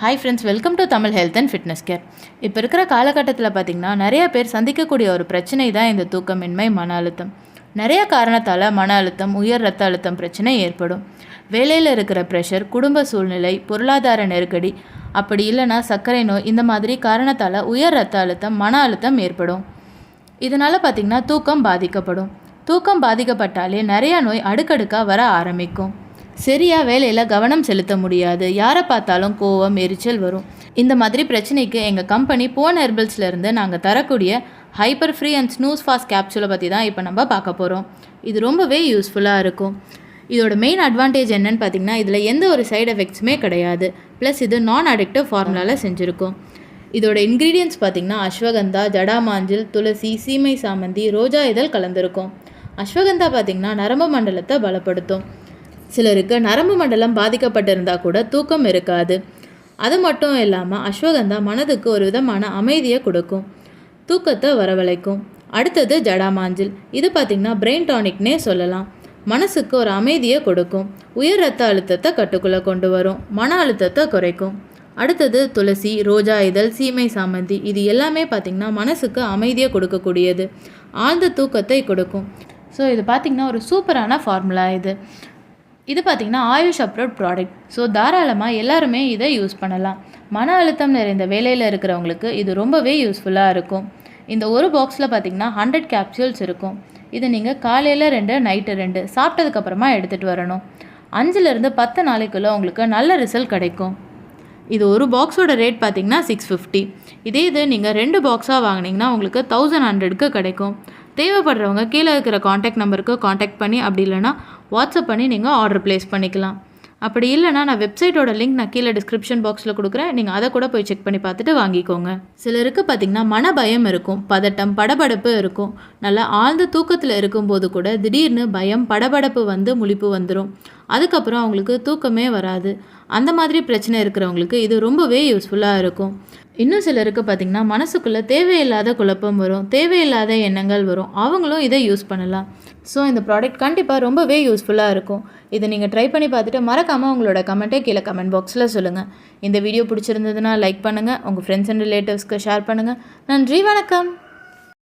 Hi friends welcome to Tamil health and fitness care இப்போ இருக்கிற காலகட்டத்தில் பார்த்திங்கன்னா நிறைய பேர் சந்திக்கக்கூடிய ஒரு பிரச்சனை தான் இந்த தூக்கமின்மை மன அழுத்தம். நிறைய காரணத்தால் மன அழுத்தம் உயர் ரத்த அழுத்தம் பிரச்சனை ஏற்படும். வேலையில் இருக்கிற ப்ரெஷர் குடும்ப சூழ்நிலை பொருளாதார நெருக்கடி அப்படி இல்லைன்னா சர்க்கரை நோய் இந்த மாதிரி காரணத்தால் உயர் ரத்த அழுத்தம் மன அழுத்தம் ஏற்படும். இதனால் பார்த்திங்கன்னா தூக்கம் பாதிக்கப்படும். தூக்கம் பாதிக்கப்பட்டாலே நிறையா நோய் அடுக்கடுக்காக வர ஆரம்பிக்கும். சரியாக வேலையில் கவனம் செலுத்த முடியாது. யாரை பார்த்தாலும் கோவம் எரிச்சல் வரும். இந்த மாதிரி பிரச்சனைக்கு எங்கள் கம்பெனி போன் ஹெர்பல்ஸ்லேருந்து நாங்கள் தரக்கூடிய hyper free and snooze fast கேப்சூலை பற்றி தான் இப்போ நம்ம பார்க்க போகிறோம் இது ரொம்பவே யூஸ்ஃபுல்லாக இருக்கும். இதோட மெயின் அட்வான்டேஜ் என்னன்னு பார்த்தீங்கன்னா இதில் எந்த ஒரு சைடு எஃபெக்ட்ஸுமே கிடையாது. ப்ளஸ் இது நான் அடிக்டிவ் ஃபார்முலாவில் செஞ்சுருக்கோம். இதோட இன்க்ரீடியன்ஸ் பார்த்திங்கன்னா அஸ்வகந்தா ஜடாமாஞ்சில் துளசி சீமை சாமந்தி ரோஜா இதழ் கலந்துருக்கும். அஸ்வகந்தா பார்த்திங்கன்னா நரம்பு மண்டலத்தை பலப்படுத்தும். சிலருக்கு நரம்பு மண்டலம் பாதிக்கப்பட்டிருந்தால் கூட தூக்கம் இருக்காது. அது மட்டும் இல்லாமல் அஸ்வகந்தா மனதுக்கு ஒரு விதமான அமைதியை கொடுக்கும். தூக்கத்தை வரவழைக்கும். அடுத்தது ஜடாமாஞ்சில். இது பார்த்திங்கன்னா பிரெயின் டானிக்னே சொல்லலாம். மனசுக்கு ஒரு அமைதியை கொடுக்கும். உயர் ரத்த அழுத்தத்தை கட்டுக்குள்ளே கொண்டு வரும். மன அழுத்தத்தை குறைக்கும். அடுத்தது துளசி ரோஜா இதழ் சீமை சாமந்தி. இது எல்லாமே பார்த்திங்கன்னா மனசுக்கு அமைதியை கொடுக்கக்கூடியது. ஆழ்ந்த தூக்கத்தை கொடுக்கும். ஸோ இது பார்த்திங்கன்னா ஒரு சூப்பரான ஃபார்முலா இது. இது பார்த்திங்கன்னா ஆயுஷ் அப்ரோட் ப்ராடக்ட். ஸோ தாராளமாக எல்லாருமே இதை யூஸ் பண்ணலாம். மன அழுத்தம் நிறைந்த வேலையில் இருக்கிறவங்களுக்கு இது ரொம்பவே யூஸ்ஃபுல்லாக இருக்கும். இந்த ஒரு பாக்ஸில் பார்த்திங்கன்னா ஹண்ட்ரட் கேப்சூல்ஸ் இருக்கும். இது நீங்கள் காலையில் ரெண்டு நைட்டு ரெண்டு சாப்பிட்டதுக்கப்புறமா எடுத்துகிட்டு வரணும். அஞ்சுலேருந்து பத்து நாளைக்குள்ளே உங்களுக்கு நல்ல ரிசல்ட் கிடைக்கும். இது ஒரு பாக்ஸோட ரேட் பார்த்திங்கன்னா சிக்ஸ் ஃபிஃப்டி இதே இது நீங்கள் ரெண்டு பாக்ஸாக வாங்கினீங்கன்னா உங்களுக்கு தௌசண்ட் ஹண்ட்ரடுக்கு கிடைக்கும். தேவைப்படுறவங்க கீழே இருக்கிற காண்டாக்ட் நம்பருக்கு காண்டாக்ட் பண்ணி அப்படி இல்லைன்னா வாட்ஸ்அப் பண்ணி நீங்கள் ஆர்டர் ப்ளேஸ் பண்ணிக்கலாம். அப்படி இல்லைனா நான் வெப்சைட்டோட லிங்க் நான் கீழே டிஸ்கிரிப்ஷன் பாக்ஸில் கொடுக்குறேன். நீங்கள் அதை கூட போய் செக் பண்ணி பார்த்துட்டு வாங்கிக்கோங்க. சிலருக்கு பார்த்திங்கன்னா மன பயம் இருக்கும் பதட்டம் படபடப்பு இருக்கும். நல்லா ஆழ்ந்த தூக்கத்தில் இருக்கும்போது கூட திடீர்னு பயம் படபடப்பு வந்து முழிப்பு வந்துடும் அதுக்கப்புறம் அவங்களுக்கு தூக்கமே வராது. அந்த மாதிரி பிரச்சனை இருக்கிறவங்களுக்கு இது ரொம்பவே யூஸ்ஃபுல்லாக இருக்கும். இன்னும் சிலருக்கு பார்த்திங்கன்னா மனசுக்குள்ளே தேவையில்லாத குழப்பம் வரும். தேவையில்லாத எண்ணங்கள் வரும். அவங்களும் இதை யூஸ் பண்ணலாம். ஸோ இந்த ப்ராடக்ட் கண்டிப்பாக ரொம்பவே யூஸ்ஃபுல்லாக இருக்கும். இதை நீங்கள் ட்ரை பண்ணி பார்த்துட்டு மறக்காமல் உங்களோட கமெண்ட்டை கீழே கமெண்ட் பாக்ஸில் சொல்லுங்கள் இந்த வீடியோ பிடிச்சிருந்ததுன்னா லைக் பண்ணுங்கள் உங்கள் ஃப்ரெண்ட்ஸ் அண்ட் ரிலேட்டிவ்ஸ்க்கு ஷேர் பண்ணுங்கள் நன்றி வணக்கம்.